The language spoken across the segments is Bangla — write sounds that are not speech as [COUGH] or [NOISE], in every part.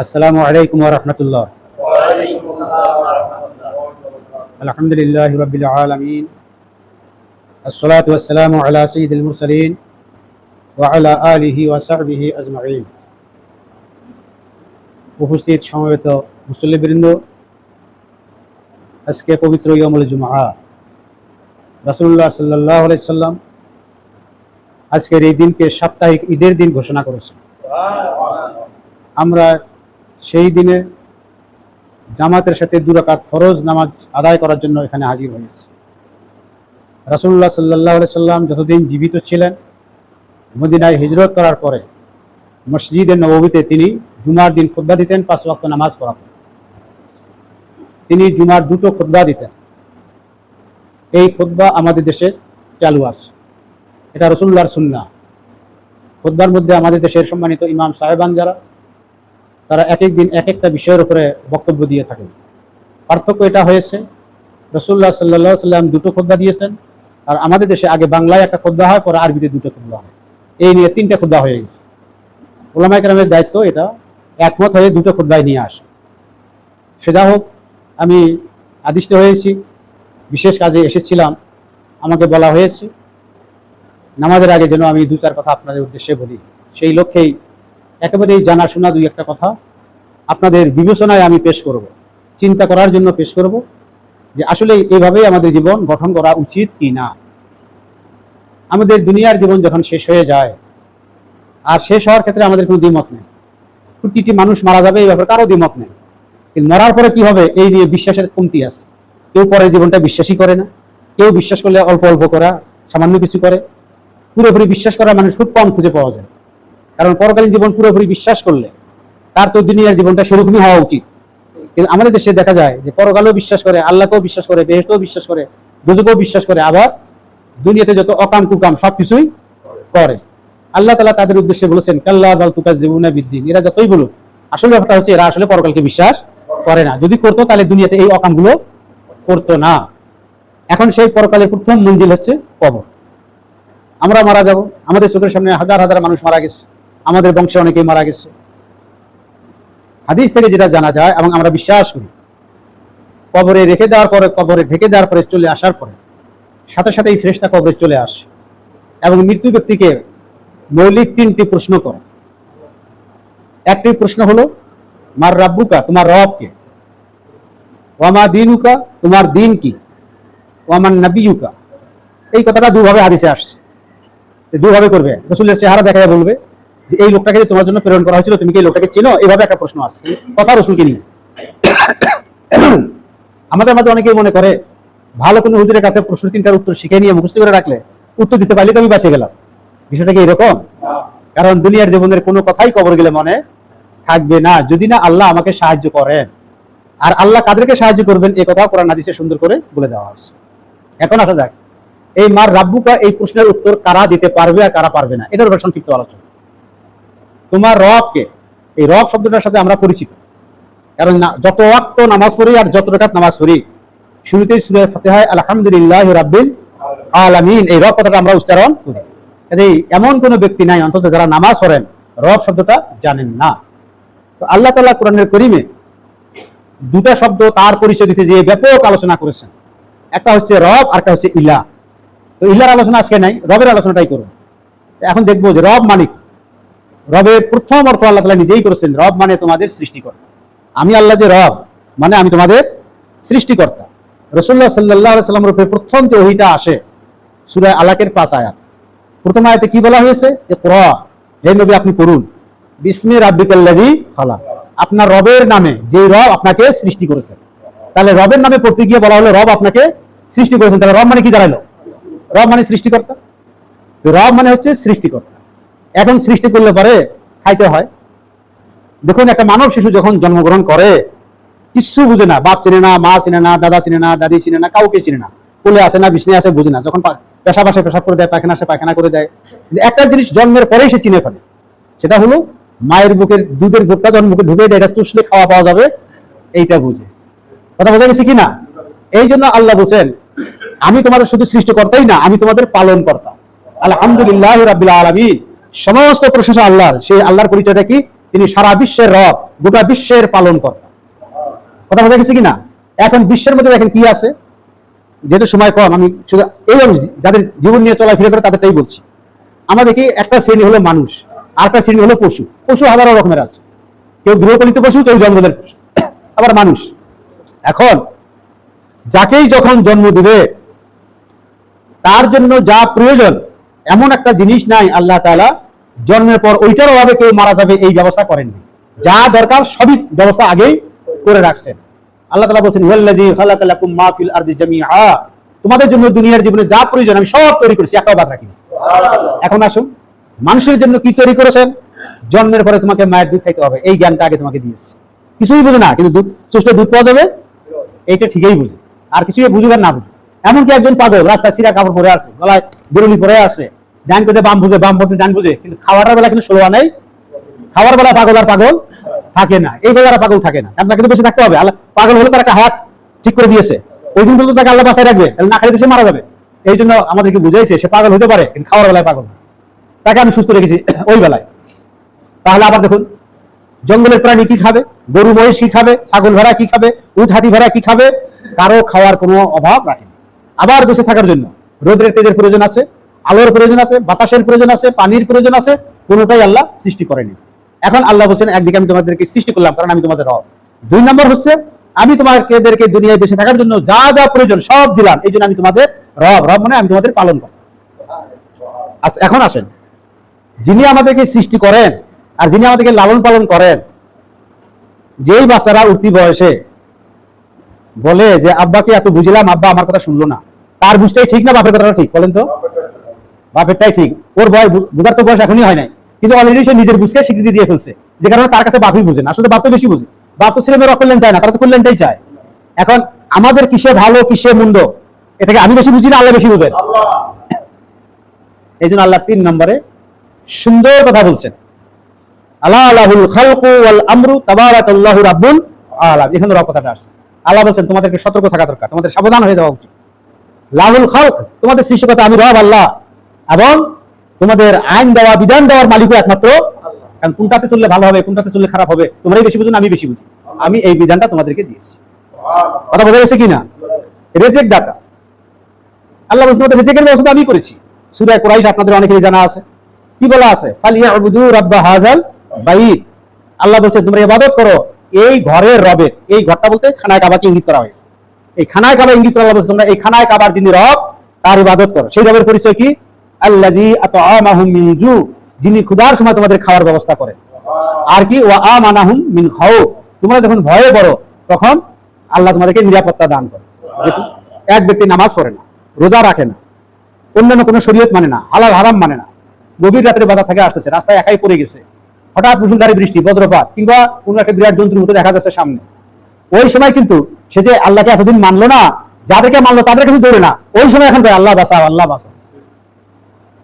আসসালামু আলাইকুম রহমতুল্লাহ। আলহামদুলিল্লাহ রবিল আলমিন। আসসালাত ওয়াসালামু সঈদুল মুরসালিন ওয়ালা আলিহি ওয়াসাবিহি আজমাইন। উপস্থিত সমবেত মুসল্লিবৃন্দ, আজকে পবিত্র ইয়মুল জুমাহা রাসুল্লাহ সাল্লাহ সাল্লাম আজকের এই দিনকে সাপ্তাহিক ঈদের দিন ঘোষণা করেছেন। আমরা সেই দিনে জামাতের সাথে দুরাকাত ফরজ নামাজ আদায় করার জন্য এখানে হাজির হয়েছে। রাসুল্লাহ সাল্লাহ সাল্লাম যতদিন জীবিত ছিলেন, মদিনায় হিজরত করার পরে মসজিদের নবমীতে তিনি জুমার দিন খুদ্া দিতেন, পাঁচ ওয়াক্ত নামাজ পড়াতেন। তিনি জুমার দুটো খুদ্া দিতেন। এই খুদ্া আমাদের দেশে চালু আছে। এটা রসুল্লাহর সুন্না খুদ্বার মধ্যে আমাদের দেশের সম্মানিত ইমাম সাহেবান যারা তারা এক এক দিন এক একটা বিষয়ের উপরে বক্তব্য দিয়ে থাকেন। পার্থক্য এটা হয়েছে রসুল্লাহ সাল্লাহ সাল্লাম দুটো খোদ্া দিয়েছেন, আর আমাদের দেশে আগে বাংলায় একটা খোদ্া হয়, পরে আরবিতে দুটো খোদ্া হয়। এই নিয়ে তিনটা খোদ্া হয়ে গেছে। ওলামা একরামের দায়িত্ব এটা, একমত হয়ে দুটো খোদ্ায় নিয়ে আসে। সে যা হোক, আমি আদিষ্ট হয়েছি, বিশেষ কাজে এসেছিলাম, আমাকে বলা হয়েছে, নামাজের আগে যেন আমি দু চার কথা আপনাদের উদ্দেশ্যে বলি। সেই লক্ষ্যেই একেবারেই জানাশোনা দুই একটা কথা। আপনাদের বিবেচনায় আমি পেশ করব। চিন্তা করার জন্য পেশ করব যে আসলে এইভাবেই আমাদের জীবন গঠন করা উচিত কি না। আমাদের দুনিয়ার জীবন যখন শেষ হয়ে যায়, আর শেষ হওয়ার ক্ষেত্রে আমাদের কোনো দ্বিমত নেই। প্রতিটি মানুষ মারা যাবে এই ব্যাপারে কারও দ্বিমত নেই। কিন্তু মরার পরে কি হবে এই নিয়ে বিশ্বাসের কমতি আছে। কেউ পরের জীবনটা বিশ্বাসই করে না। কেউ বিশ্বাস করলে অল্প অল্প করা, সামান্য কিছু করে। পুরোপুরি বিশ্বাস করা মানুষ খুব কম খুঁজে পাওয়া যায়। কারণ পরকালীন জীবন পুরোপুরি বিশ্বাস করলে তার তো দুনিয়ার জীবনটা সেরকমই হওয়া উচিত। কিন্তু আমাদের দেশে দেখা যায় যে পরকালেও বিশ্বাস করে, আল্লাহকেও বিশ্বাস করে, বেহেস্তেও বিশ্বাস করে দুজকেও বিশ্বাস করে, আবার দুনিয়াতে যত অকাম কুকাম সবকিছুই করে। আল্লাহ তালা তাদের উদ্দেশ্যে বলেছেন, কাল্লা বাল তুকা জীবনা বিদ্দিন। এরা যতই বলুক, আসল ব্যাপারটা হচ্ছে এরা আসলে পরকালকে বিশ্বাস করে না। যদি করতো, তাহলে দুনিয়াতে এই অকামগুলো করতো না। এখন সেই পরকালের প্রথম মঞ্জিল হচ্ছে কবর। আমরা মারা যাব। আমাদের চোখের সামনে হাজার হাজার মানুষ মারা গেছে। আমাদের বংশে অনেকেই মারা গেছে। হাদিস থেকে যেটা জানা যায় এবং আমরা বিশ্বাস করি, কবরে রেখে দেওয়ার পরে, কবরে ঢেকে দেওয়ার পরে চলে আসার পরে, সাথে সাথে এই ফ্রেশটা কবরে চলে আসে এবং মৃত্যু ব্যক্তিকে মৌলিক তিনটি প্রশ্ন করে। একটি প্রশ্ন হলো, মার রাব্বুকা, তোমার রবকে? ওয়ামা দিনুকা, তোমার দিন কি? ওয়ামান নাবিয়ুকা। এই কথাটা দুভাবে হাদিসে আসছে। দুভাবে করবে। রসুলের চেহারা দেখা বলবে এই লোকটাকে যে তোমার জন্য প্রেরণ করা হয়েছিল, তুমি কি এই লোকটাকে চেনো? এইভাবে একটা প্রশ্ন আসছে কথা রসুলকে নিয়ে। আমাদের মাঝে অনেকেই মনে করে, ভালো কোনো হুজুরের কাছে প্রশ্ন তিনটার উত্তর শিখে নিয়ে মুখস্থ করে রাখলে উত্তর দিতে পারলে তো আমি বাঁচে গেলাম। বিষয়টা কি এরকম? কারণ দুনিয়ার জীবনের কোনো কথাই কবর গেলে মনে থাকবে না। যদি না আল্লাহ আমাকে সাহায্য করেন। আর আল্লাহ কাদেরকে সাহায্য করবেন এই কথা কোরআন হাদিসে সুন্দর করে বলে দেওয়া আছে এখন আসা যাক, এই মার রাব্বুকা এই প্রশ্নের উত্তর কারা দিতে পারবে আর কারা পারবে না? এটার উপর সংক্ষিপ্ত আলোচনা। তোমার রবকে। এই রব শব্দটার সাথে আমরা পরিচিত। কারণ যত ওয়াক্ত নামাজ পড়ি আর যত রাকাত নামাজ পড়ি, শুরুতেই সূরা ফাতিহায় আলহামদুলিল্লাহ রাব্বিল আলামিন এই রব কথাটা আমরা উচ্চারণ করি। কাজেই এমন কোনো ব্যক্তি নাই, অন্তত যারা নামাজ পড়েন, রব শব্দটা জানেন না। তো আল্লাহ তাআলা কোরআনের করিমে দুটা শব্দ তার পরিচয় দিতে যে ব্যাপক আলোচনা করেছেন। একটা হচ্ছে রব আর একটা হচ্ছে ইলা। তো ইলার আলোচনা আজকে নাই, রবের আলোচনাটাই করুন। এখন দেখব যে রব মানে কি রবের প্রথম অর্থ আল্লাহ তালা নিজেই করেছেন, রব মানে তোমাদের সৃষ্টিকর্তা। আমি আল্লাহ যে রব মানে আমি তোমাদের সৃষ্টিকর্তা। রসুল্লাহ সাল্লাহ সাল্লামের উপরে প্রথম যে ওহিটা আসে সুরায় আলাকের পাঁচ আয়াত। প্রথম আয়াতে কি বলা হয়েছে? যে ক হে নবী আপনি করুন বিস্মি রাব্বিকাল্লাজি খালা আপনার রবের নামে যে রব আপনাকে সৃষ্টি করেছেন। তাহলে রবের নামে পড়তে গিয়ে বলা হলো, রব আপনাকে সৃষ্টি করেছেন। তাহলে রব মানে কি দাঁড়াল? রব মানে সৃষ্টিকর্তা। তো রব মানে হচ্ছে সৃষ্টিকর্তা। এখন সৃষ্টি করলে পরে খাইতে হয়। দেখুন, একটা মানব শিশু যখন জন্মগ্রহণ করে, কিচ্ছু বুঝে না, বাপ চিনে না, মা চিনে না, দাদা চিনে না, দাদি চিনে না, কাউকে চিনে না। কোলে আসে না বিছনে আসে, বুঝে না। যখন পা- পেশাব করে দেয়, পায়খানা আসে, পায়খানা করে দেয়। একটা জিনিস জন্মের পরেই সে চিনে ফেলে, সেটা হলো মায়ের বুকের, দুধের বুকটা যখন মুখে ঢুকে দেয়, এটা চুষলে খাওয়া পাওয়া যাবে, এইটা বুঝে। কথা বোঝা গেছে কি না? এই জন্য আল্লাহ বলছেন, আমি তোমাদের শুধু সৃষ্টিকর্তাই না, আমি তোমাদের পালন কর্তা আলহামদুলিল্লাহ রাব্বিল আলামিন। সমস্ত প্রশংসা আল্লাহর। সেই আল্লাহর পরিচয়টা কি? তিনি সারা বিশ্বের রব, গোটা বিশ্বের পালন কর্তা কথা বোঝা গেছে কিনা? এখন বিশ্বের মধ্যে দেখেন কি আছে? যেহেতু সময় কম, আমি শুধু এই যাদের জীবন নিয়ে চলাফেরা করে তাদেরটাই বলছি। আমাদের কি একটা শ্রেণি হলো মানুষ আর একটা শ্রেণি হলো পশু। পশু হাজারো রকমের আছে। কেউ গৃহপালিত পশু, কেউ জঙ্গলের পশু। আবার মানুষ। এখন যাকেই যখন জন্ম দিবে, তার জন্য যা প্রয়োজন এমন একটা জিনিস নাই আল্লাহ তাআলা জন্মের পর ওইটার অভাবে কেউ মারা যাবে এই ব্যবস্থা করেননি। যা দরকার সবই ব্যবস্থা আগেই করে রাখছেন। আল্লাহ তাআলা বলছেন আরদি জামিআ। তোমাদের জন্য দুনিয়ার জীবনে যা প্রয়োজন আমি সব তৈরি করেছি একটাও বাদ রাখিনি। এখন আসুন মানুষের জন্য কি তৈরি করেছেন? জন্মের পরে তোমাকে মায়ের দুধ খাইতে হবে এই জ্ঞানটা আগে তোমাকে দিয়েছে। কিছুই বুঝে না কিন্তু দুধ চুষলে দুধ পাওয়া যাবে? এইটা ঠিকই বুঝে। আর কিছুই বুঝবে না বুঝে। এমনকি একজন পাগল রাস্তায় সিরা কাপড় পরে আছে, গলায় বেরুলি পরে আসে ডান পেতে বাম বুঝে, বাম পথে ডান বুঝে, কিন্তু খাওয়ার বেলা কিন্তু ষোলো নেই খাওয়ার বেলা পাগল আর পাগল থাকে না, এই বেলা পাগল থাকে না আপনাকে কিন্তু বেঁচে থাকতে হবে পাগল হলে তার একটা হাত ঠিক করে দিয়েছে, ওই দিন তাকে আল্লাহ বাসায় রাখবে না খাইতে সে মারা যাবে, এই জন্য আমাদেরকে বুঝাইছে সে পাগল হতে পারে, কিন্তু খাওয়ার বেলায় পাগল। তাকে আমি সুস্থ রেখেছি [CLEARS THROAT] ওই বেলায় তাহলে আবার দেখুন, জঙ্গলের প্রাণী কি খাবে, গরু, মহিষ কি খাবে, ছাগল ভেড়া কি খাবে, উট, হাতি ভেড়া কি খাবে, কারও খাওয়ার কোনো অভাব রাখেনি আবার বেঁচে থাকার জন্য। রোদের তেজের প্রয়োজন আছে, আলোর প্রয়োজন আছে, বাতাসের প্রয়োজন আছে, পানির প্রয়োজন আছে, কোনোটাই আল্লাহ সৃষ্টি করেনি। এখন আল্লাহ বলছেন, একদিকে আমি তোমাদেরকে সৃষ্টি করলাম, কারণ আমি তোমাদের রব। দুই নম্বর হচ্ছে, আমি তোমাদেরকে দুনিয়ায় বেঁচে থাকার জন্য যা যা প্রয়োজন সব দিলাম, এই জন্য আমি তোমাদের রব। রব মানে আমি তোমাদের পালন করব। আচ্ছা এখন আসেন। যিনি আমাদেরকে সৃষ্টি করেন, আর যিনি আমাদেরকে লালন পালন করেন, যেই বাচ্চারা উঠতি বয়সে বলে যে, আব্বাকে এত বুঝলাম, আব্বা আমার কথা শুনলো না। তার বুঝটাই ঠিক না, বাপের কথাটা ঠিক, বলেন তো? বাপেরটাই ঠিক। ওর বয়স বুঝার তো বয়স এখনই হয় নাই। কিন্তু অলরেডি সে নিজের বুঝকে স্বীকৃতি দিয়ে ফেলছে। যে কারণে তার কাছে বাপই বুঝেন আসলে বাপ তো বেশি বুঝে। বাপ তো ছেলে মেয়েরা কল্যাণ চায় না, তারা তো কল্যাণটাই চায়। এখন আমাদের কিসে ভালো, কিসে মন্দ, এটাকে আমি বেশি বুঝি না, আল্লাহ বেশি বুঝেন। এই জন্য আল্লাহ তিন নম্বরে সুন্দর কথা বলছেন। আল্লাহ আল্লাহুল খালকু ওয়াল আমরু, তাবারাকাল্লাহু রাব্বুল আলাম এখানে রব কথাটা আসছে। আল্লাহ বলছেন, তোমাদেরকে সতর্ক থাকা দরকার। তোমাদের সাবধান হয়ে যাওয়া উচিত। লাহুল খালক তোমাদের সৃষ্টিকর্তা আমি রব, আল্লাহ। এবং তোমাদের আইন দেওয়া, বিধান দেওয়ার মালিকও একমাত্র কারণ কোনটাতে চললে ভালো হবে, কোনটাতে চললে খারাপ হবে, তোমরাই বেশি বুঝো না, আমি বেশি বুঝি। আমি এই বিধানটা তোমাদেরকে দিয়েছি। কথা বোঝা গেছে কিনা? রেজেক ডাটা। আল্লাহ বলছেন, তোমাদের রেজেকের ব্যবস্থা আমি করেছি। সূরা কুরাইশ আপনাদের অনেকেরই জানা আছে। কি বলা আছে? ফালিয়াবুদু রাব্বা হাযাল বাইত। আল্লাহ বলছে তোমরা ইবাদত করো এই ঘরের রবের, এই ঘরটা বলতে খানায় কাবাকে ইঙ্গিত করা হয়েছে। এই খানায় কাবা ইঙ্গিত করা বলছে তোমরা এই খানায় কাবার যিনি রব, তার ইবাদত করো। সেই রবের পরিচয় কি? আল্লাযী আতআমাহুম মিন জু যিনি ক্ষুধার সময় তোমাদের খাওয়ার ব্যবস্থা করেন। আর কি? ওয়া আমানাহুম মিন খাউফ। তোমরা যখন ভয়ে পড়ো, তখন আল্লাহ তোমাদেরকে নিরাপত্তা দান করে। এক ব্যক্তি নামাজ পড়ে না, রোজা রাখে না, অন্যান্য কোনো শরীয়ত মানে না, হালাল হারাম মানে না। গভীর রাত্রে বাধা থেকে আসতেছে, রাস্তায় একাই পড়ে গেছে। হঠাৎ মুসুলধারে বৃষ্টি বজ্রপাত কিংবা কোনো একটা বিরাট জন্তুর মতো দেখা যাচ্ছে সামনে। ওই সময় কিন্তু সে যে আল্লাহকে এতদিন মানলো না যাদেরকে মানলো তাদের কাছে দৌড়ে না। ওই সময় এখন আল্লাহ বাঁচাও আল্লাহ বাঁচাও।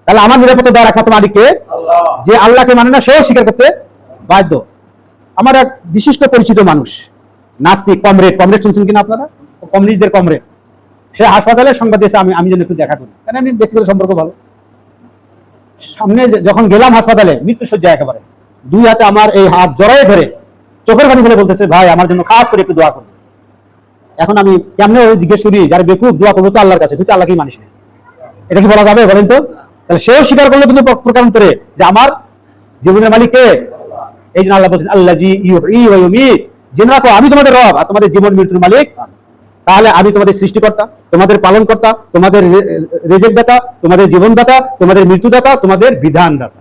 তাহলে আমার নিরাপত্তা দেওয়ার একমাত্র মালিককে যে আল্লাহকে মানে না সেও স্বীকার করতে বাধ্য। আমার এক বিশিষ্ট পরিচিত মানুষ নাস্তিক কমরেড। কমরেড শুনছেন কিনা আপনারা? কমিউনিস্টদের কমরেড। সে হাসপাতালে সংবাদ দিয়েছে আমি আমি যেন একটু দেখা করি। কারণ এমনি ব্যক্তিগত সম্পর্ক ভালো। সামনে যখন গেলাম হাসপাতালে মৃত্যু সজ্জা একেবারে। দুই হাতে আমার এই হাত জড়াই ধরে চোখের পানি ফেলে বলতেছে, ভাই, আমার জন্য খাস করে একটু দোয়া করবে। এখন আমি কেমনে ওই জিজ্ঞেস করি, যারা বেকুব দোয়া করব তো আল্লাহর কাছে, তুই আল্লাহকেই মানিস না। এটা কি বলা যাবে বলেন তো? তাহলে সেও স্বীকার করল কিন্তু প্রকারান্তরে যে আমার জীবনের মালিক কে? এই জন্য আল্লাহ বলছেন আল্লাহ জি জেনে রাখো, আমি তোমাদের রব আর তোমাদের জীবন মৃত্যুর মালিক। তাহলে আমি তোমাদের সৃষ্টিকর্তা, তোমাদের পালন কর্তা তোমাদের রেজেক দাতা তোমাদের জীবন দাতা তোমাদের মৃত্যু দাতা তোমাদের বিধান দাতা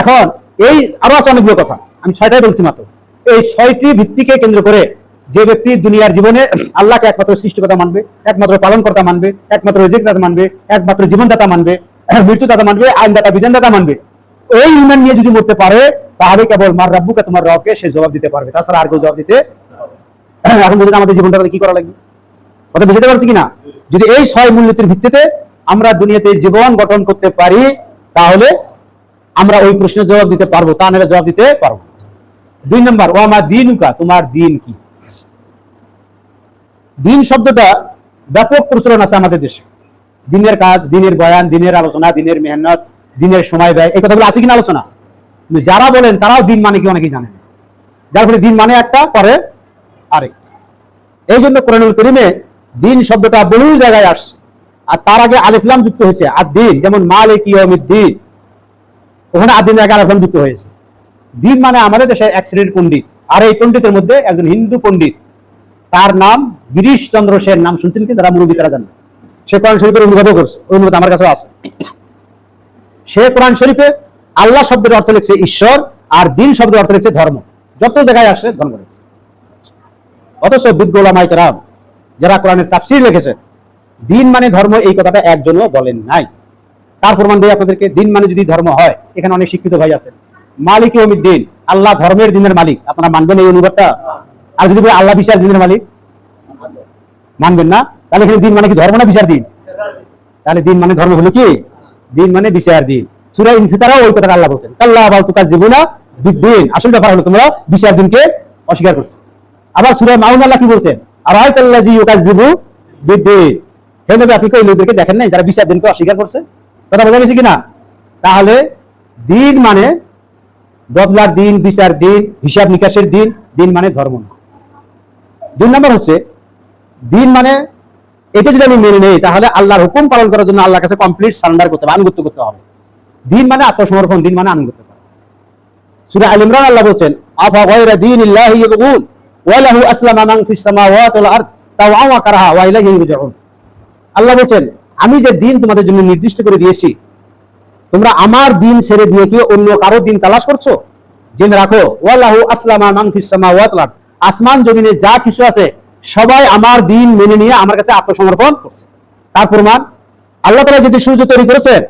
এখন এই আরও আছে অনেকগুলো কথা। আমি ছয়টাই বলছি মাত্র। এই ছয়টি ভিত্তিকে কেন্দ্র করে যে ব্যক্তি দুনিয়ার জীবনে আল্লাহকে একমাত্র সৃষ্টিকর্তা মানবে, একমাত্র পালনকর্তা মানবে, একমাত্র রেজেক দাতা মানবে, একমাত্র জীবনদাতা মানবে, মৃত্যুদাতা মানবে, আইনদাতা, বিধানদাতা মানবে এই ইমান নিয়ে যদি মরতে পারে, তাহলে কেবল মার রাব্বুকে, তোমার রবকে সে জবাব দিতে পারবে। তাছাড়া আর কেউ জবাব দিতে এখন বলুন আমাদের জীবনটা কি করা লাগবে? কথা বুঝতে পারছি কিনা? যদি এই ছয় মূলনীতির ভিত্তিতে আমরা দুনিয়াতে জীবন গঠন করতে পারি, তাহলে আমরা ওই প্রশ্নের জবাব দিতে পারব, তা নাহলে জবাব দিতে পারব। দুই নম্বর ও আমার দিনুকা, তোমার দিন কি? দিন শব্দটা ব্যাপক প্রচলন আছে আমাদের দেশে। দিনের কাজ, দিনের বয়ান, দিনের আলোচনা, দিনের মেহনত, দিনের সময় ব্যয়, এই কথাগুলো আছে কিনা আলোচনা? যারা বলেন, তারাও দিন মানে কি অনেকেই জানেন। যার ফলে দিন মানে একটা করে আরেক। এই জন্য কোরআনুল করিমে দিন শব্দটা বহু জায়গায় আসছে। আর তার আগে আলিফলাম যুক্ত হয়েছে। আর দিন, যেমন মালিক দিন ওখানে আদিন আলিফলাম যুক্ত হয়েছে। দিন মানে আমাদের দেশের এক শ্রেণির পণ্ডিত। আর এই পণ্ডিতের মধ্যে একজন হিন্দু পণ্ডিত। তার নাম গিরিশ চন্দ্র সেন, নাম শুনছেন কি? যারা মুরব্বী, তারা জানেন। সে কোরআন শরীফের অনুবাদও করছে। অনুবাদ আমার কাছেও আছে। সে কোরআন শরীফে আল্লাহ শব্দের অর্থ লিখছে ঈশ্বর, আর দিন শব্দের অর্থ লিখছে ধর্ম। যত জায়গায় আসছে ধর্ম লিখছে। অথচ বিজ্ঞ ওলামাই কেরাম, যারা কোরআনের তাফসির লিখেছে, দিন মানে ধর্ম এই কথাটা একজনও বলেন নাই। তার প্রমাণ দিয়ে আপনাদেরকে দিন মানে যদি ধর্ম হয়, এখানে অনেক শিক্ষিত ভাই আছেন। মালিক দিন আল্লাহ ধর্মের দিনের মালিক। আপনারা মানবেন এই অনুবাদটা? আর যদি আল্লাহ বিচার দিনের মালিক? মানবেন না? তাহলে এখানে দিন মানে কি ধর্ম না বিচার দিন? তাহলে দিন মানে ধর্ম হলো কি? দিন মানে বিচার দিন। সুরা ইনফিতারাও ওই কথাটা আল্লাহ বলছেন। আল্লাহ আবাল তুকা জীবনা দিন আসল ব্যাপার হলো তোমরা বিচার দিনকে অস্বীকার করছ। আবার সুরা মাউন আল্লাহ কি বলছেন? আর হয়তো আল্লাহ জি ওকা জীবু বিদ্দিন। হে নবী, আপনি কি ওই লোকদেরকে দেখেন নাই যারা বিচার দিনকে অস্বীকার করছে? কথা বোঝা গেছে কিনা? তাহলে দিন মানে বদলার দিন, বিচার দিন, হিসাব নিকাশের দিন দিন মানে ধর্ম না। দুই নম্বর হচ্ছে, দিন মানে এটা যদি আমি মেনে নেই, তাহলে আল্লাহর হুকুম পালন করার জন্য আল্লাহর কাছে কমপ্লিট সারেন্ডার করতে হবে, আনুগত্য করতে হবে। দিন মানে আত্মসমর্পণ, দিন মানে আনুগত্য করা। সূরা আল ইমরান আল্লাহ বলছেন, আফা গায়রা দীনিল্লাহি ইয়াবগুন, ওয়া লাহু আসলামা মান ফিস সামাওয়াতি ওয়াল আরদ তাওআন ওয়া কারাহা, ওয়া ইলাইহি ইরজাউন আল্লাহ বলছেন আমি যে দিন তোমাদের জন্য নির্দিষ্ট করে দিয়েছি, তোমরা আমার দিন ছেড়ে দিয়ে কি অন্য কারও দিন তালাশ করছ? জেনে রাখো, ওয়াল্লাহু আসলামা মান আসমান, জমিনে যা কিছু আছে, সবাই আমার দিন মেনে নিয়ে আমার কাছে আত্মসমর্পণ করছে। তার প্রমাণ, আল্লাহ তাআলা যেটি সূর্য তৈরি করেছেন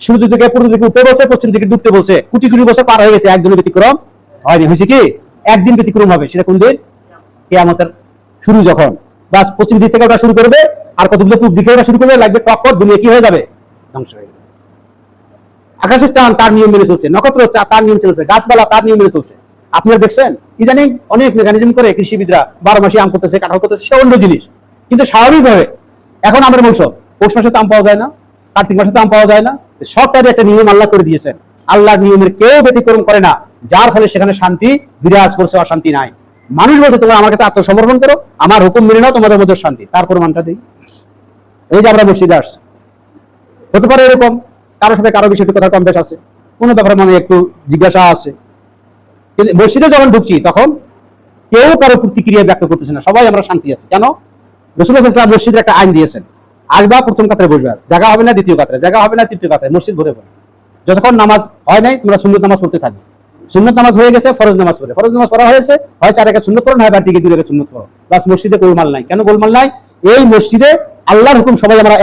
সূর্য থেকে পূর্ব দিকে উঠতে বলছে পশ্চিম দিকে ডুবতে বলছে, কোটি কোটি বছর পার হয়ে গেছে, একদিন ব্যতিক্রম হয়নি। হয়েছে কি? একদিন ব্যতিক্রম হবে। সেটা কোন দিন? কেয়ামতের শুরু যখন। বাস পশ্চিম দিক থেকে ওটা শুরু করবে, আর কতগুলো পূর্ব দিকে ওটা শুরু করবে, লাগবে টক্কর দুনিয়া কি হয়ে যাবে? ধ্বংস হয়ে যাবে। আকাশের স্থান তার নিয়ম মেনে চলছে, নক্ষত্র তার নিয়ম চলছে, গাছপালা তার নিয়ম মেনে চলছে। আপনারা দেখছেন? ইদানিং অনেক মেকানিজম করে কৃষিবিদরা বারো মাসে আম করতেছে, কাঁঠাল করতেছে সেটা অন্য জিনিস। কিন্তু স্বাভাবিকভাবে এখন আমাদের মৌসুম, পৌষ মাসে তো আম পাওয়া যায় না, কার্তিক মাসে তো আম পাওয়া যায় না সরকারি একটা নিয়ম আল্লাহ করে দিয়েছেন। আল্লাহর নিয়মের কেউ ব্যতিক্রম করে না, যার ফলে সেখানে শান্তি বিরাজ করছে, অশান্তি নাই। মানুষ বলছে, তোমরা আমার কাছে আত্মসমর্পণ করো, আমার হুকুম মেনে নাও, তোমাদের মধ্যে শান্তি। তার প্রমাণটা দিই। এই যে আমরা মসজিদে আসছি। হতে পারে এরকম কারোর সাথে কারও বিষয়ে কথা কম বেশ আছে। কোনো ব্যাপারে মানে একটু জিজ্ঞাসা আছে। কিন্তু মসজিদে যখন ঢুকছি, তখন কেউ কারও প্রতিক্রিয়া ব্যক্ত করতেছে না। সবাই আমরা শান্তি আছি। কেন? রসুল ইসলাম মসজিদের একটা আইন দিয়েছেন। আসবা প্রথম কাতারে বসবা জায়গা হবে না দ্বিতীয় কাতারে জায়গা হবে না তৃতীয় কাতারে, মসজিদ ভরে পড়ে। যতক্ষণ নামাজ হয় নাই, তোমরা সুন্দর নামাজ পড়তে থাকবে। সুন্নত নামাজ হয়ে গেছে, ফরজ নামাজ পড়ে। ফরজ নামাজ পড়া হয়েছে, হয় চার একা সুন্নত পড়ো হয় বাড়ি থেকে দুই রেখা সুন্নত পড়ো। বাস মসজিদে গোলমাল নাই। কেন গোলমাল নাই? এই মসজিদে আল্লাহর হুকুম সবাই আমরা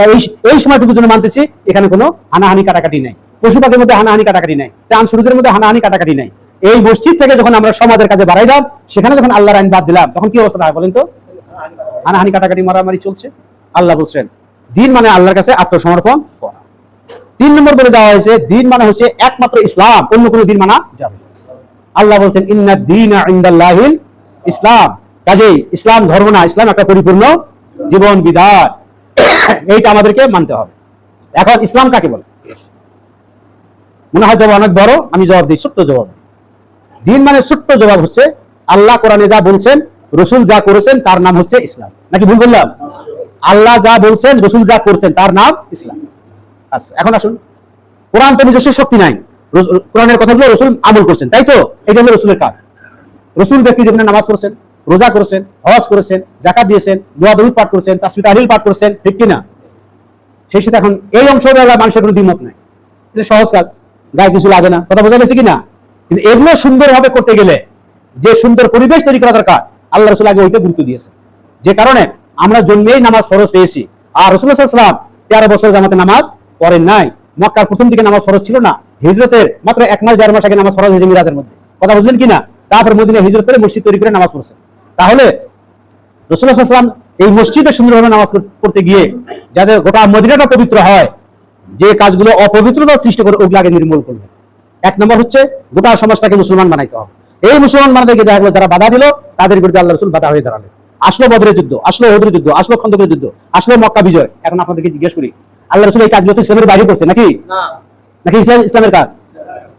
এই সময়টুকু জন্য মানতেছি, এখানে কোনো হানাহানি কাটাকাটি নাই। পশু পাখির মধ্যে হানাহানি কাটাকাটি নাই। চাঁদ সূর্যের মধ্যে হানাহানি কাটাকাটি নাই। এই মসজিদ থেকে যখন আমরা সমাজের কাজে বাড়াইলাম সেখানে যখন আল্লাহর আইন বাদ দিলাম, তখন কি অবস্থা হয় বলেন তো? হানাহানি কাটাকাটি, মারামারি চলছে। আল্লাহ বলছেন, দিন মানে আল্লাহর কাছে আত্মসমর্পণ করা। তিন নম্বর বলে দেওয়া হয়েছে, দিন মানে হচ্ছে একমাত্র ইসলাম, অন্য কোনো দিন মানা যাবে। আল্লাহ বলছেন, ইন্না দিন ইন্দাল্লাহিল ইসলাম। কাজেই ইসলাম ধর্ম না, ইসলাম একটা পরিপূর্ণ জীবন বিধান। এইটা আমাদেরকে মানতে হবে। এখন ইসলাম কাকে বলে? মনে হয় অনেক বড়, আমি জবাব দিই, ছোট্ট জবাব দিই। দিন মানে ছোট্ট জবাব হচ্ছে, আল্লাহ কোরআনে যা বলছেন, রসুল যা করেছেন, তার নাম হচ্ছে ইসলাম। নাকি ভুল বললাম? আল্লাহ যা বলছেন, রসুল যা করছেন, তার নাম ইসলাম। আচ্ছা এখন আসুন। কোরআন তো নিজস্ব শক্তি নাই। কোরআনের কথাগুলো রসুল আমল করছেন, তাই তো? এটা হলো রসুলের কাজ। রসুল ব্যক্তি যেখানে নামাজ পড়ছেন, রোজা করেছেন, হজ করেছেন, জাকাত দিয়েছেন, দোয়া দরুদ পাঠ করেছেন তাসমিত আহিল পাঠ করেছেন, ঠিক কিনা? সেই সাথে এখন এই অংশ মানুষের কোনো দ্বিমত নাই। এটা সহজ কাজ, গায়ে কিছু লাগে না। কথা বোঝা গেছে কিনা? কিন্তু এগুলো সুন্দরভাবে করতে গেলে যে সুন্দর পরিবেশ তৈরি করা দরকার, আল্লাহ রসুল আগে ওইটা গুরুত্ব দিয়েছে যে কারণে আমরা জন্মেই নামাজ ফরজ পেয়েছি। আর রসুল্লাহাম তেরো বছর জামাতে নামাজ পড়েন নাই। মক্কার প্রথম দিকে নামাজ ফরজ ছিল না। হিজরতের মাত্র এক মাস, দেড় মাস আগে নামাজ ফরজ হয়েছে মিরাজের মধ্যে। কথা বুঝলেন কিনা? তারপর মদিনা হিজরত করে মসজিদ তৈরি করে নামাজ পড়ছেন তাহলে রসুল্লাহাম এই মসজিদে সুন্দরভাবে নামাজ কর- করতে গিয়ে যাতে গোটা মদিনাটা পবিত্র হয়, যে কাজগুলো অপবিত্রতা সৃষ্টি করে ওগুলো আগে নির্মূল করবে। এক নম্বর হচ্ছে গোটা সমাজটাকে মুসলমান বানাইতে হবে। এই মুসলমান বানাতে গিয়ে দেখা যারা বাধা দিল, তাদের বিরুদ্ধে আল্লাহ রসুল বাধা হয়ে দাঁড়ালেন। আসলো বদরের যুদ্ধ, আসলো হদরের যুদ্ধ, আসলো খন্দকের যুদ্ধ, আসলো মক্কা বিজয়। এখন আপনাদেরকে জিজ্ঞেস করি আল্লাহ রসুল এই কাজগুলো তো ইসলামের বাইরে করছে নাকি? নাকি ইসলাম ইসলামের কাজ?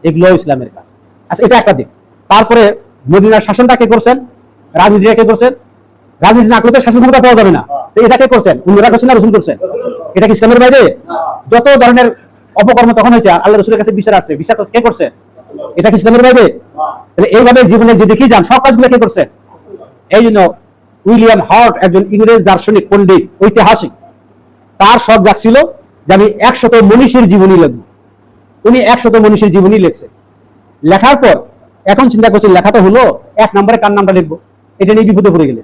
এগুলো ইসলামের কাজ। আচ্ছা এটা একটা দিক। তারপরে মদিনার শাসনটা কে করছেন? রাজনীতিটা কে করছেন? রাজনীতি না করতে শাসন ক্ষমতা পাওয়া যাবে না। এটা কে করছেন? অন্যরা করছেন না রসুল করছেন? এটা কি ইসলামের বাইরে? যত ধরনের অপকর্ম তখন হয়েছে আল্লাহ রসুলের কাছে বিচার আসছে বিচার কে করছে? এটা কি ইসলামের বাইরে? তাহলে এইভাবে জীবনে যে দেখি যান, সব কাজগুলো কে করছে? এই জন্য উইলিয়াম হার্ট একজন ইংরেজ দার্শনিক, পণ্ডিত, ঐতিহাসিক। তার শখ জাগছিল যে আমি একশত মনীষীর জীবনী লিখব। উনি একশত মনীষীর জীবনী লিখছে। লেখার পর এখন চিন্তা করছেন লেখাটা হলো, এক নম্বরে কার নামটা লিখব? এটা নিয়ে বিপদে পড়ে গেলে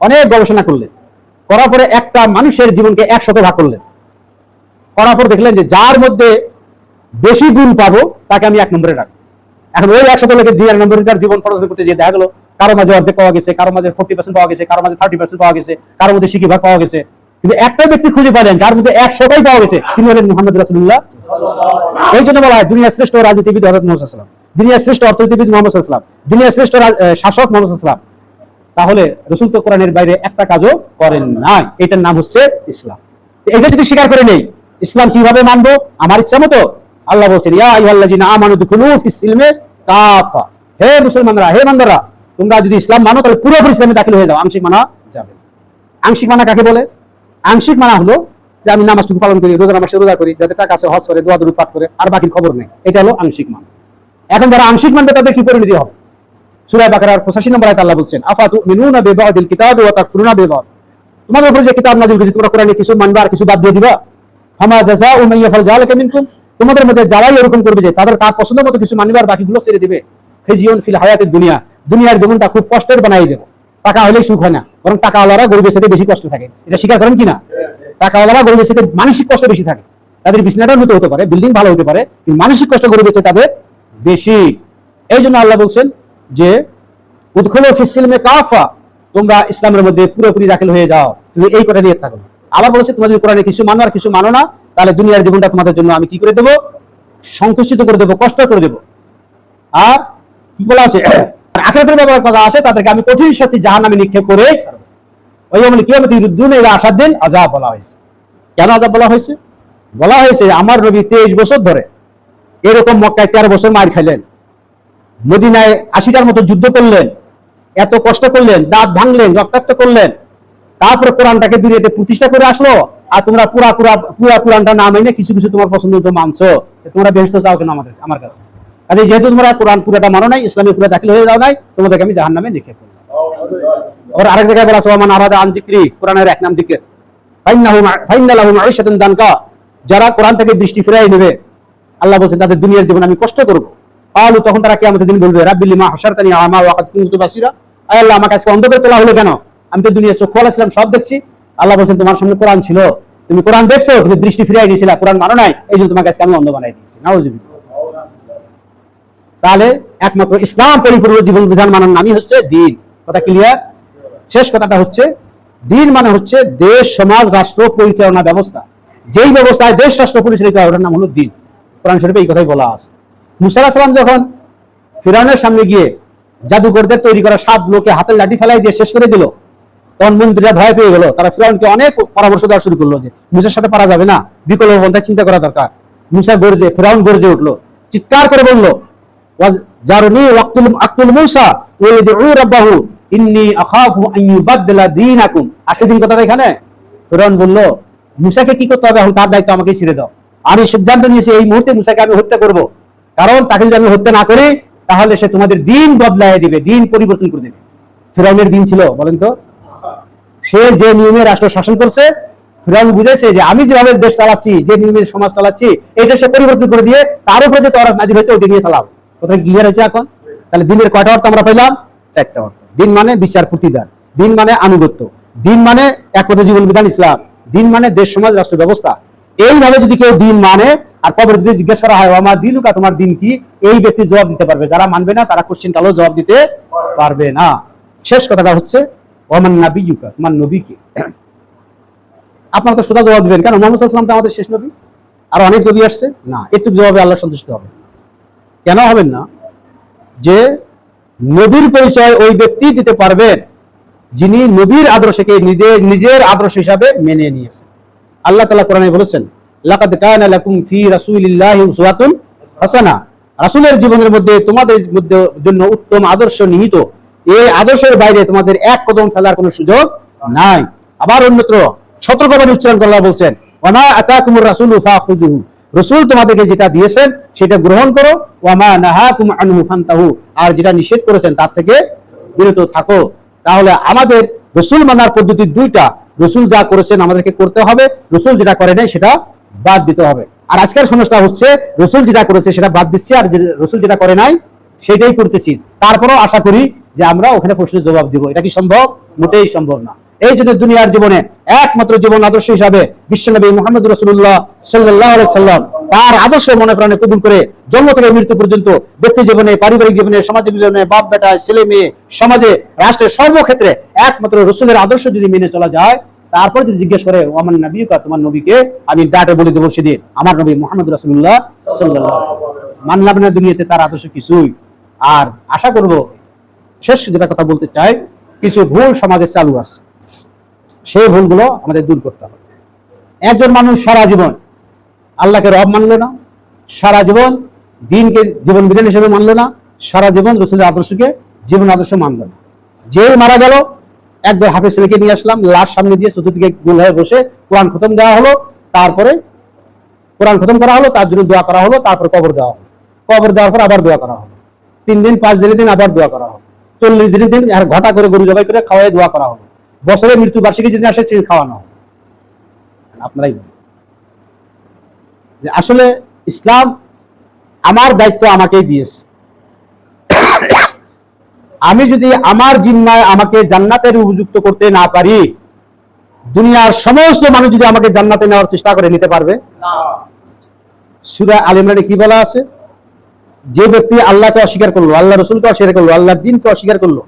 অনেক গবেষণা করলেন। করার পরে একটা মানুষের জীবনকে একশত ভাগ করলেন। করার পর দেখলেন যে যার মধ্যে বেশি গুণ পাবো, তাকে আমি এক নম্বরে রাখব। এখন ওই একশত লোকের দুই এক নম্বরের জীবন পড়াশোনা করতে যে দেখা গেলো, কারও মাঝে অর্ধেক পাওয়া গেছে, কারও মাঝে ফোর্টি পার্সেন্ট পাওয়া গেছে, কারও মাঝে থার্টি পার্সেন্ট পাওয়া গেছে, কারও মধ্যে শিখি ভাগ পাওয়া গেছে। কিন্তু একটা ব্যক্তি খুঁজে পালেন যার মধ্যে একশোটাই পাওয়া গেছে। তিনি হলেন মোহাম্মদ রাসুল্লাহ এই জন্য বলা হয়, দুনিয়ার শ্রেষ্ঠ রাজনীতিবিদ হজরত মোহাম্মদ সাল্লাম দুনিয়ার শ্রেষ্ঠ অর্থনীতিবিদ মোহাম্মদ সাল্লাম দুনিয়ার শ্রেষ্ঠ শাসক মোহাম্মদ সাল্লাম তাহলে রসুল তো কোরআনের বাইরে একটা কাজও করেন নাই। এটার নাম হচ্ছে ইসলাম। এটা যদি স্বীকার করে নেই, ইসলাম কীভাবে মানবো? আমার ইচ্ছা মতো। আল্লাহ বলছেন, ইয়া আইয়ুহাল্লাযিনা আমানু দুখুলু ফিস সিলমে কাফা। হে মুসলমানরা, হে বান্দারা, তোমরা যদি ইসলাম মানো, তাহলে পুরোপুরি ইসলামে দাখিল হয়ে যাও। আংশিক মানা যাবে। আংশিক মানা কাকে বলে? আংশিক মানা হলো যে আমি নামাজটুকু পালন করি রোজা নামাজে রোজা করি, যাতে টাকা আছে হজ করে, দোয়া দরুদ পাঠ করে, আর বাকির খবর নেই। এটা হলো আংশিক মানা। এখন যারা আংশিক মানবে তাদের কি পরিণতি হবে? সূরা বাকারার 85 নম্বর আয়াত আল্লাহ বলছেন আফাতু মিনুনা বিবাদিল কিতাব ওয়া তাকফুরুনা বিবাদ? তোমাদের উপরে যে কিতাব নাযিল করেছে, তোমরা কোরআনে কিছু মানবে আর কিছু বাদ দিয়ে দিবা? ফামা জাযাউ মান ইয়াফাল যালিকা মিনকুম? তোমাদের মধ্যে যারাই এরকম করবে যে তাদের তার পছন্দ মতো কিছু মানবে আর বাকিগুলো ছেড়ে দিবে। ফিজিয়ন ফিল হায়াতের দুনিয়া। দুনিয়ার জীবনটা খুব কষ্টের বানাই দেবো। টাকা হলেই সুখ হয় না। বরং টাকাওয়ালারা গরিবের সাথে বেশি কষ্ট থাকে। এটা স্বীকার করেন কিনা টাকাওয়ালারা গরিবের সাথে মানসিক কষ্ট বেশি থাকে। তাদের বিছনাটা উন্নত হতে পারে বিল্ডিং ভালো হতে পারে, কিন্তু মানসিক কষ্ট গরিবের চেয়ে তাদের বেশি। এই জন্য আল্লাহ বলছেন যে উৎখল ফিসিলমে কাফা তোমরা ইসলামের মধ্যে পুরোপুরি দাখিল হয়ে যাও। তুমি এই করে নিয়ে থাকো। আবার বলেছে, তোমাদের কোরআনে কিছু মানো আর কিছু মানো না, তাহলে দুনিয়ার জীবনটা তোমাদের জন্য আমি কি করে দেবো? সংকুচিত করে দেবো, কষ্ট করে দেবো। আর কি বলা আছে? আখেরাতের ব্যাপারে কথা আছে তাদেরকে আমি কঠিন শাস্তি জাহান নামে নিক্ষেপ করে ওই বলে কি ইরুদ্দুন এরা আসার দিন আজাব বলা হয়েছে। কেন আজাব বলা হয়েছে? বলা হয়েছে আমার নবী তেইশ বছর ধরে এরকম মক্কায় তেরো বছর মার খাইলেন। মদিনায় আশিটার মতো যুদ্ধ করলেন। এত কষ্ট করলেন, দাঁত ভাঙলেন, রক্তাক্ত করলেন। তারপরে কোরআনটাকে দুনিয়াতে প্রতিষ্ঠা করে আসলো। আর তোমরা পুরা পুরা পুরা কোরআনটা না মেনে কিছু কিছু তোমার পছন্দ মতো মানছো। তোমরা বেহস্ত চাও কেন আমাদের আমার কাছে? কাজে যেহেতু তোমরা কোরআন পুরাটা মানো নাই, ইসলামী পুরা দাখিল হয়ে যাও নাই, তোমাদেরকে আমি জাহান নামে নিক্ষেপ করলাম ওর আরেক জায়গায় বলা সোমান আরাদা আন জিক্রি কোরআনের এক নাম জিকির ফাইন্নাহু মা- ফাইন্নালাহু দানকা। যারা কোরআন থেকে দৃষ্টি ফিরাই নেবে, আল্লাহ বলছেন, তাদের দুনিয়ার জীবন আমি কষ্ট করব। আলু তখন তারা কিয়ামতের দিন বলবে রাব্বিল মা হাশারতানি আমা ওয়া কাদ কুনতু বাসিরা। আয় আল্লাহ, আমাকে আজকে অন্ধকার তোলা হলো কেন? আমি তো দুনিয়ার চোখ খোলা ছিলাম সব দেখছি। আল্লাহ বলছেন, তোমার সামনে কোরআন ছিল। তুমি কোরআন দেখছ, কিন্তু দৃষ্টি ফিরাই দিয়েছিলা কোরআন মানো নাই। এই জন্য তোমাকে আজকে আমি অন্ধ বানাই দিয়েছি। নাউজুবিল্লাহ। তাহলে একমাত্র ইসলাম পরিপূর্ণ জীবন বিধান মানার নামই হচ্ছে দিন। কথা ক্লিয়ার শেষ কথাটা হচ্ছে, দিন মানে হচ্ছে দেশ, সমাজ, রাষ্ট্র পরিচালনা ব্যবস্থা। যেই ব্যবস্থায় দেশ, রাষ্ট্র পরিচালিত হয়, ওটার নাম হলো দিন। কোরআন শরীফে এই কথাই বলা আছে। মুসা সালাম যখন ফিরাউনের সামনে গিয়ে জাদুকরদের তৈরি করা সাত লোকে হাতের লাঠি ফেলাই দিয়ে শেষ করে দিল, তখন মন্ত্রীরা ভয় পেয়ে গেল। তারা ফিরাউনকে অনেক পরামর্শ দেওয়া শুরু করল যে, মুসার সাথে পারা যাবে না, বিকল্প পন্থায় চিন্তা করা দরকার। মুসা গর্জে, ফিরাউন গর্জে উঠল, চিৎকার করে বলল সেদিন কথাটা এখানে? বলল, মুসাকে কি করতে হবে? এখন তার দায়িত্ব আমাকে ছেড়ে দাও। আমি সিদ্ধান্ত নিয়েছি, এই মুহূর্তে মুসাকে আমি হত্যা করব। কারণ তাকে যদি আমি হত্যা না করি, তাহলে সে তোমাদের দিন বদলায় দিবে, দিন পরিবর্তন করে ফিরাউনের দিন ছিল, বলেন তো। সে যে নিয়মে রাষ্ট্র শাসন করছে ফিরাউন বুঝেছে যে আমি যেভাবে দেশ চালাচ্ছি, যে নিয়মে সমাজ চালাচ্ছি, এটা সে পরিবর্তন করে দিয়ে তার উপরে যে তরফ নাজির হয়েছে, ওইটা নিয়ে চালাও। কোথায় ক্লিয়ার হয়েছে এখন? তাহলে দিনের কয়টা অর্থ আমরা পেলাম চারটা অর্থ। দিন মানে বিচার প্রতিদান। দিন মানে আনুগত্য। দিন মানে একমাত্র জীবন বিধান ইসলাম। দিন মানে দেশ, সমাজ, রাষ্ট্র ব্যবস্থা। এইভাবে যদি কেউ দিন মানে আর কবর যদি জিজ্ঞেস করা হয় আমার দিন কা তোমার দিন কি? এই ব্যক্তি জবাব দিতে পারবে। যারা মানবে না, তারা কোশ্চিন কালো জবাব দিতে পারবে না। শেষ কথাটা হচ্ছে ওমান নাবি ইউকা তোমার নবী কি? আপনারা তো সোজা জবাব দিবেন। কেন? মোহাম্মদ সাল্লাম তো আমাদের শেষ নবী। আর অনেক নবী আসছে। না একটু জবাবে আল্লাহ সন্তুষ্ট হবে। কেন হবেন না? যে নবীর পরিচয় ওই ব্যক্তি দিতে পারবেন যিনি নবীর আদর্শকে নিজের আদর্শ হিসাবে মেনে নিয়েছেন। আল্লাহ তাআলা কোরআনে বলেছেন, লাকাদ লাকুম ফি রাসূলিল্লাহি উসওয়াতুন হাসানা। রাসূলের জীবনের মধ্যে, তোমাদের মধ্যে জন্য উত্তম আদর্শ নিহিত। এই আদর্শের বাইরে তোমাদের এক কদম ফেলার কোনো সুযোগ নাই। আবার অন্যত্র সতর্কবাণী উচ্চারণ করলা বলছেন ওমা আতাকুমুর রাসূলু ফাখুযুহু। রসুল তোমাদেরকে যেটা দিয়েছেন, সেটা গ্রহণ করো। ওয়ামা আনহু ফান্তাহু। আর যেটা নিষেধ করেছেন, তার থেকে বিরত থাকো। তাহলে আমাদের রসুল মানার পদ্ধতি দুইটা। রসুল যা করেছেন, আমাদেরকে করতে হবে। রসুল যেটা করে নাই, সেটা বাদ দিতে হবে। আর আজকের সমস্যা হচ্ছে, রসুল যেটা করেছে, সেটা বাদ দিচ্ছে। আর রসুল যেটা করে নাই, সেটাই করতেছি। তারপরেও আশা করি যে আমরা ওখানে প্রশ্নের জবাব দিব। এটা কি সম্ভব? মোটেই সম্ভব না। এই জন্য দুনিয়ার জীবনে একমাত্র জীবন আদর্শ হিসাবে বিশ্বনবী মোহাম্মদ রসুল্লাহ সাল্লাহ সাল্লাম তার আদর্শ মনে প্রাণে কবুল করে জন্ম থেকে মৃত্যু পর্যন্ত ব্যক্তি জীবনে, পারিবারিক জীবনে, সামাজিক জীবনে, বাপ, বেটা, ছেলে, মেয়ে, সমাজে, রাষ্ট্রের সর্বক্ষেত্রে একমাত্র রসুলের আদর্শ যদি মেনে চলা যায়, তারপর যদি জিজ্ঞেস করে আমার নবী কা, তোমার নবীকে? আমি ডাটে বলে দেবো সেদিন, আমার নবী মোহাম্মদ রসুল্লাহ সাল্লাহ মানলাম না দুনিয়াতে তার আদর্শ কিছুই। আর আশা করব, শেষ যেটা কথা বলতে চাই, কিছু ভুল সমাজে চালু আছে। সেই ভুলগুলো আমাদের দূর করতে হবে। একজন মানুষ সারা জীবন আল্লাহকে রব মানলো না, সারা জীবন দিনকে জীবন বিধান হিসেবে মানলো না, সারা জীবন রসুলের আদর্শকে জীবন আদর্শ মানলো না। যে মারা গেল, একদল হাফেজ ছেলেকে নিয়ে আসলাম, লাশ সামনে দিয়ে চতুর্দিকে গোল হয়ে বসে কোরআন খতম দেওয়া হলো, তারপরে কোরআন খতম করা হলো, তার জন্য দোয়া করা হলো, তারপর কবর দেওয়া হলো। কবর দেওয়ার পর আবার দোয়া করা হলো। তিন দিন, পাঁচ দিনের দিন আবার দোয়া করা হলো। চল্লিশ দিনের দিন আর ঘটা করে গরু জবাই করে খাওয়াই দোয়া করা হলো। বছরের মৃত্যু বার্ষিকী যেদিন আসে সেদিন খাওয়ানো আপনারাই যে আসলে ইসলাম আমার দায়িত্ব আমাকেই দিয়েছে। আমি যদি আমার জিম্মায় আমাকে জান্নাতের উপযুক্ত করতে না পারি, দুনিয়ার সমস্ত মানুষ যদি আমাকে জান্নাতে নেওয়ার চেষ্টা করে, নিতে পারবে? সুরা আল ইমরানে কি বলা আছে? যে ব্যক্তি আল্লাহকে অস্বীকার করল, আল্লাহ রসুলকে অস্বীকার করল, আল্লাহর দিনকে অস্বীকার করল,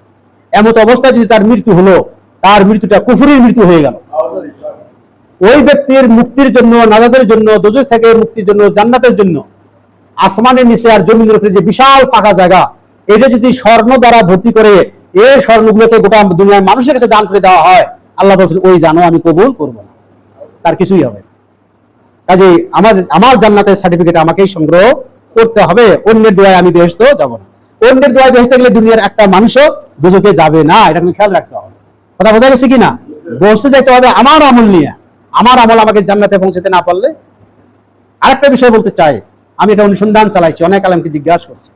এমত অবস্থায় যদি তার মৃত্যু হলো তার মৃত্যুটা কুফুরির মৃত্যু হয়ে গেল। ওই ব্যক্তির মুক্তির জন্য, নাজাদের জন্য দোজক থেকে মুক্তির জন্য, জান্নাতের জন্য আসমানের নিচে আর জমিনের উপরে যে বিশাল পাকা জায়গা, এটা যদি স্বর্ণ দ্বারা ভর্তি করে এই স্বর্ণগুলোকে গোটা দুনিয়ার মানুষের কাছে দান করে দেওয়া হয়, আল্লাহ বলছেন, ওই জানো, আমি কবুল করব না। তার কিছুই হবে। কাজে আমার আমার জান্নাতের সার্টিফিকেট আমাকেই সংগ্রহ করতে হবে। অন্যের দোয়ায় আমি বেহেস্ত যাব না। অন্যের দোয়ায় বেহেস্তে গেলে দুনিয়ার একটা মানুষও দুজকে যাবে না। এটা কিন্তু খেয়াল রাখতে হবে। কথা বোঝা গেছে কি না বসতে যাইতে হবে আমার আমল নিয়ে। আমার আমল আমাকে জান্নাতে পৌঁছাতে না পারলে আরেকটা বিষয় বলতে চাই। আমি এটা অনুসন্ধান চালাইছি, অনেক আলমকে জিজ্ঞাসা করছি।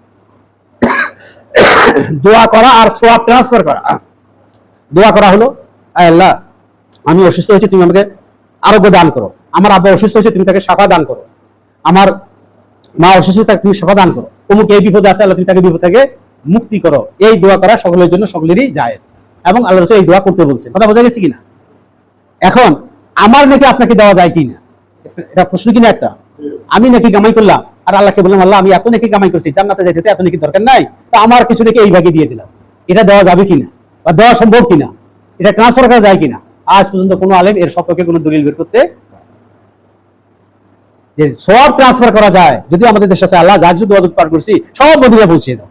দোয়া করা আর সোয়াব ট্রান্সফার করা। দোয়া করা হলো আল্লাহ, আমি অসুস্থ হয়েছি, তুমি আমাকে আরোগ্য দান করো। আমার আব্বা অসুস্থ হয়েছে, তুমি তাকে সাফা দান করো। আমার মা অসুস্থ তাকে তুমি সাফা দান করো। অমুক এই বিপদে আছে, আল্লাহ, তুমি তাকে বিপদ থেকে মুক্তি করো। এই দোয়া করা সকলের জন্য, সকলেরই যায় এবং আল্লাহ রসুল এই দোয়া করতে বলছে কথা বোঝা গেছে কিনা? এখন, আমার নাকি আপনাকে দেওয়া যায় কিনা? এটা প্রশ্ন কিনা একটা? আমি নাকি কামাই করলাম, আর আল্লাহকে বললাম, আল্লাহ, আমি এত নাকি কামাই করছি, জান্নাতে যাইতে এত নাকি দরকার নাই, তো আমার কিছু নাকি এই ভাগে দিয়ে দিলাম। এটা দেওয়া যাবে কিনা? বা দেওয়া সম্ভব কিনা? এটা ট্রান্সফার করা যায় কিনা? আজ পর্যন্ত কোনো আলেম এর সম্পর্কে কোনো দলিল বের করতে যে সব ট্রান্সফার করা যায়, যদি আমাদের দেশে আছে, আল্লাহ যার যদি পার করছি, সব মদিনা পৌঁছে দাও।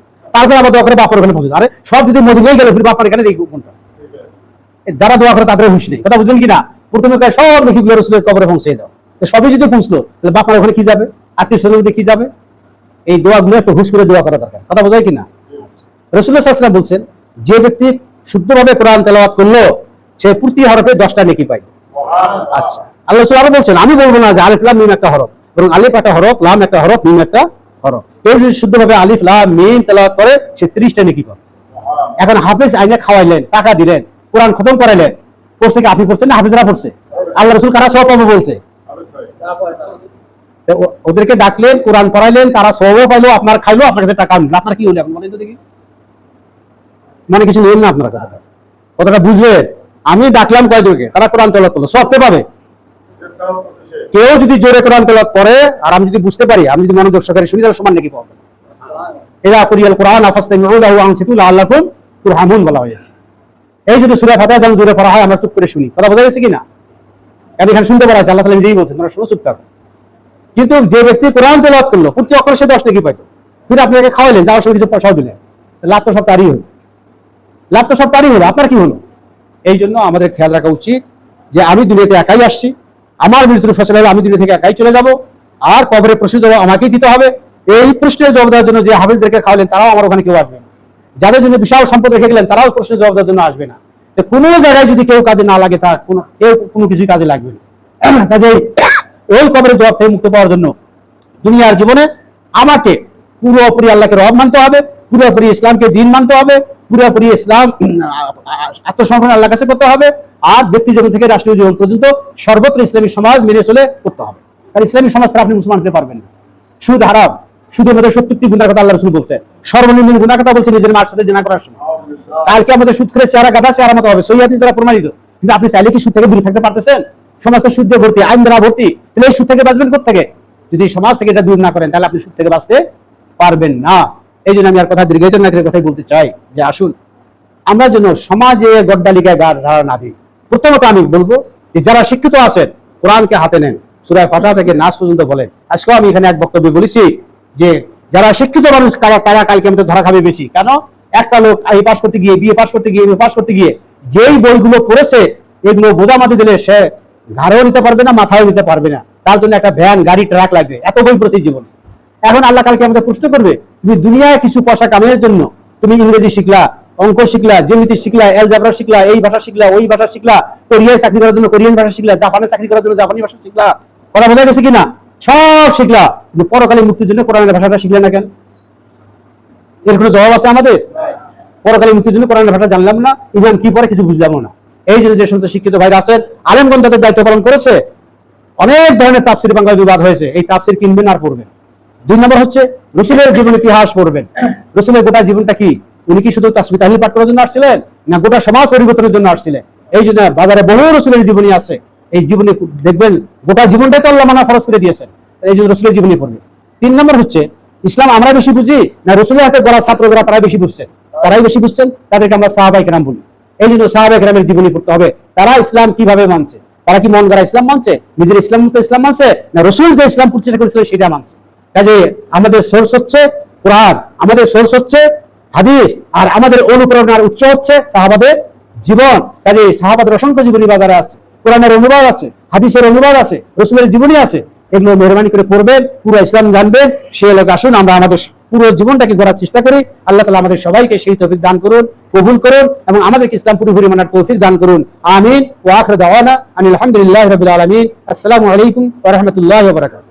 দোয়া করে ওখানে পৌঁছে আরে, সব যদি গেলে ফির বাপার এখানে দেখি কোনটা। যারা দোয়া করে তাদের হুশ নেই। কথা বুঝলেন প্রথমে সব রসুলের কবরে পৌঁছে দাও। সবই যদি পৌঁছলো তাহলে বাপার ওখানে কি যাবে? আত্মীয় যাবে? এই দোয়াগুলো একটু হুশ করে দোয়া করা দরকার। কথা বোঝায় রসুল্লাহ বলছেন, যে ব্যক্তি শুদ্ধভাবে কোরআন তেলাওয়াত করল, সে প্রতি হরফে দশটা নেকি পায়। আচ্ছা। আল্লাহ আরও বলছেন, আমি বলব না যে আলিফ লাম মিম একটা হরফ, বরং আলিফ একটা হরফ, লাম একটা হরফ, মিম একটা যদি শুদ্ধভাবে আলিফ, লাম, মিম তেলাওয়াত করে, সে 30টা নেকি পাবে এখন হাফেজ আইনে খাওয়াইলেন, টাকা দিলেন, কোরআন খতম করাইলেন, পড়ছে কি আপনি পড়ছেন হাফেজরা পড়ছে। আল্লাহ রসুল কারা সব পাবে বলছে। ওদেরকে ডাকলেন, কোরআন পড়াইলেন, তারা সবও পাইলো, আপনার খাইলো, আপনার কাছে টাকা নিল আপনার কি হলো এখন? মনে তো দেখি। মানে কিছু নেন না আপনার কাছে কথাটা বুঝবেন আমি ডাকলাম কয়জনকে? তারা কোরআন তেলাওয়াত করল। সব কে পাবে? কেউ যদি জোরে কোরআন তেলাওয়াত করে, আর আমি যদি বুঝতে পারি, আমি যদি মনোযোগ সহকারে শুনি তাহলে সমান নাকি পাবো? এরা কুরিয়াল কোরআন তুরহামুন বলা হয়েছে। এই যদি সূরা ফাতিহা যেমন জোরে পড়া হয়, আমরা চুপ করে শুনি। কথা বোঝা গেছে কিনা? এখানে শুনতে পারা আছে, আল্লাহ তাআলা নিজেই বলছেন শুনো, চুপ থাকো। কিন্তু যে ব্যক্তি কোরআন তেলাওয়াত করল প্রতি অক্ষরে সে দশ নাকি পাইতো? ফির আপনাকে খাওয়াইলেন, যাওয়ার সময় কিছু পয়সাও দিলেন। লাভ তো সব তারই হলো। লাভ তো সব তারই হলো, আপনার কি হলো? এই জন্য আমাদের খেয়াল রাখা উচিত যে আমি দুনিয়াতে একাই আসছি আমার মৃত্যুর ফসল হবে আমি দুনিয়া থেকে একাই চলে যাব। আর কবরে প্রসূত আমাকেই দিতে হবে। এই প্রশ্নের জবাব দেওয়ার জন্য যে হাবিলদেরকে খাওয়ালেন, তারাও আমার ওখানে কেউ আসবে না। যাদের জন্য বিশাল সম্পদ রেখে গেলেন, তারাও প্রশ্নের জবাব দেওয়ার জন্য আসবে না। কোনো জায়গায় যদি কেউ কাজে না লাগে, তা কোনো, কেউ কোনো কিছুই কাজে লাগবে না। [COUGHS] কাজে ওই কবরের জবাব থেকে মুক্ত পাওয়ার জন্য দুনিয়ার জীবনে আমাকে পুরোপুরি আল্লাহকে রব মানতে হবে, পুরোপুরি ইসলামকে দিন মানতে হবে পুরোপুরি ইসলাম আত্মসমর্পণ আল্লাহ কাছে করতে হবে আর ব্যক্তি জীবন থেকে রাষ্ট্রীয় জীবন পর্যন্ত সর্বত্র ইসলামী সমাজ মেনে চলে করতে হবে। আর ইসলামী সমাজ আপনি মুসলমান হতে পারবেন না। সুদ হারাম। সুদের মধ্যে সত্তরটি গুণার কথা আল্লাহ রসুল বলছে। সর্বনিম্ন গুণার কথা বলছে নিজের মার সাথে জেনা করার সময়। কালকে আমাদের সুদ করে চেহারা গাদা চেহারা মতো হবে। হাদিস দ্বারা প্রমাণিত। কিন্তু আপনি চাইলে কি সুদ থেকে দূরে থাকতে পারতেছেন? সমাজ তো সুদ ভর্তি, আইন দ্বারা ভর্তি। তাহলে এই সুদ থেকে বাঁচবেন থেকে যদি সমাজ থেকে এটা দূর না করেন, তাহলে আপনি সুদ থেকে বাঁচতে পারবেন না। এই জন্য আমি আর কথা দীর্ঘায়িত না করে কথাই বলতে চাই যে আসুন, আমরা যেন সমাজে গড্ডালিকায় গা ধারা না দিই। প্রথমত আমি বলব যে যারা শিক্ষিত আছেন, কোরআনকে হাতে নেন, সুরায় ফাতা থেকে নাচ পর্যন্ত বলেন। আজকেও আমি এখানে এক বক্তব্যে বলেছি যে যারা শিক্ষিত মানুষ, তারা তারা কালকে আমাদের ধরা খাবে বেশি। কেন? একটা লোক এই পাস করতে গিয়ে বিয়ে পাস করতে গিয়ে পাস করতে গিয়ে যেই বইগুলো পড়েছে, এগুলো বোঝা মাটি দিলে সে ঘাড়েও নিতে পারবে না মাথাও নিতে পারবে না। তার জন্য একটা ভ্যান, গাড়ি, ট্রাক লাগবে। এত বই পড়েছে জীবনে। এখন আল্লাহ কালকে আমাদের প্রশ্ন করবে, তুমি দুনিয়ায় কিছু পয়সা কামানোর জন্য? তুমি ইংরেজি শিখলা, অঙ্ক শিখলা, জ্যামিতি শিখলা এলজাবরা শিখলা, এই ভাষা শিখলা, ওই ভাষা শিখলা, কোরিয়ায় চাকরি করার জন্য কোরিয়ান ভাষা শিখলা, জাপানে চাকরি করার জন্য জাপানি ভাষা শিখলা, কথা বোঝা গেছে কিনা? সব শিখলা। কিন্তু পরকালে মুক্তির জন্য কোরআনের ভাষাটা শিখলে না কেন? এর কোনো জবাব আছে আমাদের? পরকালে মুক্তির জন্য কোরআনের ভাষা জানলাম না, ইমান কি পরে কিছু বুঝলাম না। এই জন্য যে সমস্ত শিক্ষিত ভাইরা আছেন আলেমগঞ্জ তাদের দায়িত্ব পালন করেছে, অনেক ধরনের তাফসির বাংলা বিবাদ হয়েছে, এই তাফসির কিনবেন আর পড়বেন। দুই নম্বর হচ্ছে, রসুলের জীবন ইতিহাস পড়বেন। রসুলের গোটা জীবনটা কি? উনি কি শুধু তাসমি তাহলিল পাঠ করার জন্য আসছিলেন, না গোটা সমাজ পরিবর্তনের জন্য আসছিলেন? এই জন্য বাজারে বহু রসুলের জীবনী আছে। এই জীবনী দেখবেন, গোটা জীবনটাই তো আল্লাহ মানা খরচ করে দিয়েছেন। এই জন্য রসুলের জীবনী পড়বে। তিন নম্বর হচ্ছে, ইসলাম আমরা বেশি বুঝি, না রসুলের হাতে গড়া ছাত্ররা তারাই বেশি বুঝছেন তারাই বেশি বুঝছেন? তাদেরকে আমরা সাহাবাই কেরাম বলি। এই জন্য সাহাবাই কেরামের জীবনী পড়তে হবে। তারা ইসলাম কীভাবে মানছে? তারা কি মন গড়া ইসলাম মানছে? নিজের ইসলাম মতো ইসলাম মানছে? না রসুল যে ইসলাম প্রতিষ্ঠা করেছিল সেটা মানছে? কাজে আমাদের সোর্স হচ্ছে কোরআন, আমাদের সোর্স হচ্ছে হাদিস, আর আমাদের অনুপ্রেরণার উৎস হচ্ছে সাহাবাদের জীবন। কাজে সাহাবাদের অসংখ্য জীবনী বাজারে আছে, কোরআনের অনুবাদ আছে, হাদিসের অনুবাদ আছে, রসুলের জীবনী আছে, এগুলো মেহরবানি করে পড়বেন, পুরো ইসলাম জানবেন সে লোক আসুন, আমরা আমাদের পুরো জীবনটাকে গড়ার চেষ্টা করি। আল্লাহ তালা আমাদের সবাইকে সেই তৌফিক দান করুন, কবুল করুন, এবং আমাদেরকে ইসলাম পুরোপুরি মানার তৌফিক দান করুন। আমিন ও আখর দাওয়ানা আনিল আলহামদুলিল্লাহ রবিল আলমিন। আসসালামু আলাইকুম ওরহমতুল্লাহ বারাকাত